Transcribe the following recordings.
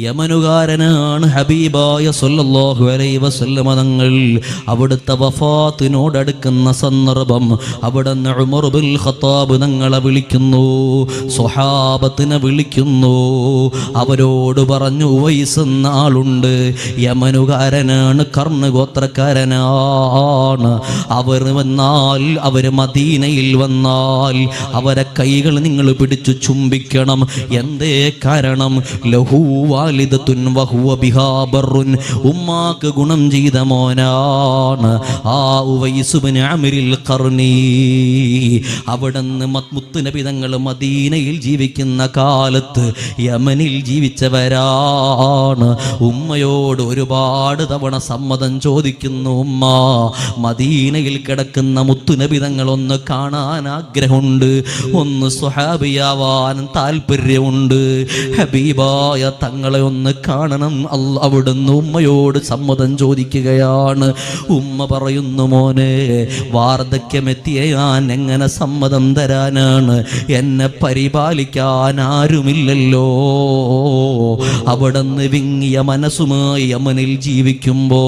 യമനുകാരനാണ് ഹബീബായ സൊല്ലാഹു അലൈ വസല്ലമ തങ്ങൾ. അവിടുത്തെ വഫാത്തിനോടടുക്കുന്ന സന്ദർഭം അവിടെ ഉമർ ബിൻ ഖത്താബ് തങ്ങളെ വിളിക്കുന്നു സ്വഹാബത്തിനെ വിളിക്കുന്നു. അവരോട് പറഞ്ഞു ഉവൈസ് എന്ന ആളുണ്ട് യമനുകാരനാണ് കർണഗോത്രക്കാരനാണ് അവർ വന്നാൽ അവർ മദീനയിൽ വന്നാൽ അവരെ കൈകൾ നിങ്ങൾ പിടിച്ചു ചുംബിക്കണം. എന്തേ കാരണം? ലഹു ഉമ്മാക്ക് ഗുണം ചെയ്ത മോനാണ് ആ ഉവൈസുബിന് അമിരിൽ കർണി അവിടുന്ന് മുത്തു നബി തങ്ങൾ മദീനയിൽ ജീവിക്കുന്ന കാലത്ത് യമനിൽ ജീവിച്ചവരാണ്. ഉമ്മയോട് ഒരുപാട് തവണ സമ്മതം ചോദിക്കുന്നു ഉമ്മ മദീനയിൽ കിടക്കുന്ന മുത്തുനബിതങ്ങൾ ഒന്ന് കാണാൻ ആഗ്രഹമുണ്ട് ഒന്ന് സ്വഹാബിയാവാൻ താല്പര്യമുണ്ട് ഹബീബായ തങ്ങളെ ഒന്ന് കാണണം. അവിടുന്ന് ഉമ്മയോട് സമ്മതം ചോദിക്കുകയാണ്. ഉമ്മ പറയുന്നു മോനെ വാർദ്ധക്യമെത്തിയ ഞാൻ എങ്ങനെ സമ്മതം തരാനാണ്? എന്നെ പരിപാലിക്കാൻ ആരുമില്ലല്ലോ. അവിടുന്ന് വിങ്ങിയ മനസ്സുമായി യമനിൽ ജീവിക്കുമ്പോ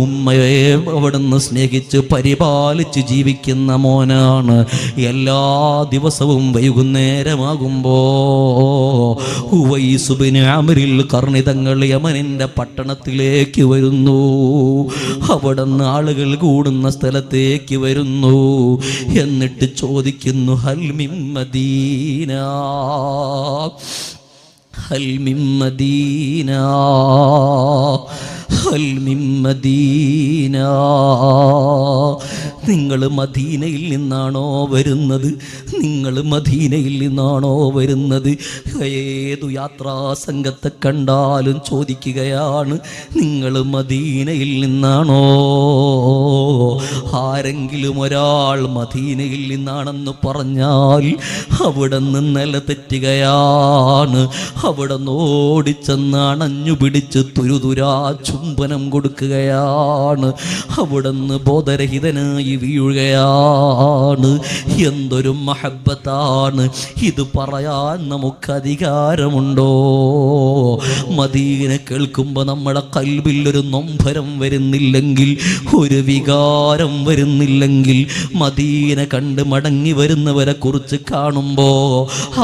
ഉമ്മയെ അവിടുന്ന് സ്നേഹിച്ച് പരിപാലിച്ച് ജീവിക്കുന്ന മോനാണ്. എല്ലാ ദിവസവും വൈകുന്നേരമാകുമ്പോ ഉവൈസുബിന് അമരിൽ കർണിതങ്ങൾ യമനിന്റെ പട്ടണത്തിലേക്ക് വരുന്നു. അവിടുന്ന് ആളുകൾ കൂടുന്ന സ്ഥലത്തേക്ക് വരുന്നു. എന്നിട്ട് ചോദിക്കുന്നു ഹൽമിം മദീന. ഹൽമിം നിങ്ങൾ മദീനയിൽ നിന്നാണോ വരുന്നത്? നിങ്ങൾ മദീനയിൽ നിന്നാണോ വരുന്നത്? ഏതു യാത്രാ സംഘത്തെ കണ്ടാലും ചോദിക്കുകയാണ് നിങ്ങൾ മദീനയിൽ നിന്നാണോ? ആരെങ്കിലും ഒരാൾ മദീനയിൽ നിന്നാണെന്ന് പറഞ്ഞാൽ അവിടെ നിന്ന് നില തെറ്റുകയാണ് അവിടെ ഓടിച്ചെന്ന് അണഞ്ഞു പിടിച്ച് തുരുതുരാ ചുംബനം കൊടുക്കുകയാണ്. അവിടെ നിന്ന് ബോധരഹിതനായി വീഴുകയാണ് എന്തൊരു മഹബത്താണ്. ഇത് പറയാൻ നമുക്ക് അധികാരമുണ്ടോ മദീനെ കേൾക്കുമ്പോൾ നമ്മുടെ കൽവിൽ ഒരു നൊമ്പരം വരുന്നില്ലെങ്കിൽ ഒരു വികാരം വരുന്നില്ലെങ്കിൽ മദീനെ കണ്ട് മടങ്ങി വരുന്നവരെ കുറിച്ച് കാണുമ്പോൾ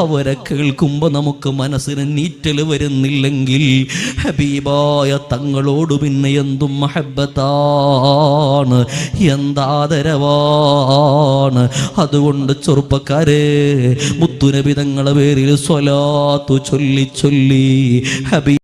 അവരെ കേൾക്കുമ്പോൾ നമുക്ക് മനസ്സിന് നീറ്റൽ വരുന്നില്ലെങ്കിൽ ഹബീബായ തങ്ങളോട് പിന്നെ എന്തും മഹബത്താണ് എന്താദരവാണ് അതുകൊണ്ട് ചെറുപ്പക്കാരെ മുത്തുനബി തങ്ങളെ പേരിൽ സ്വലാത്തു ചൊല്ലി ചൊല്ലി ഹബീ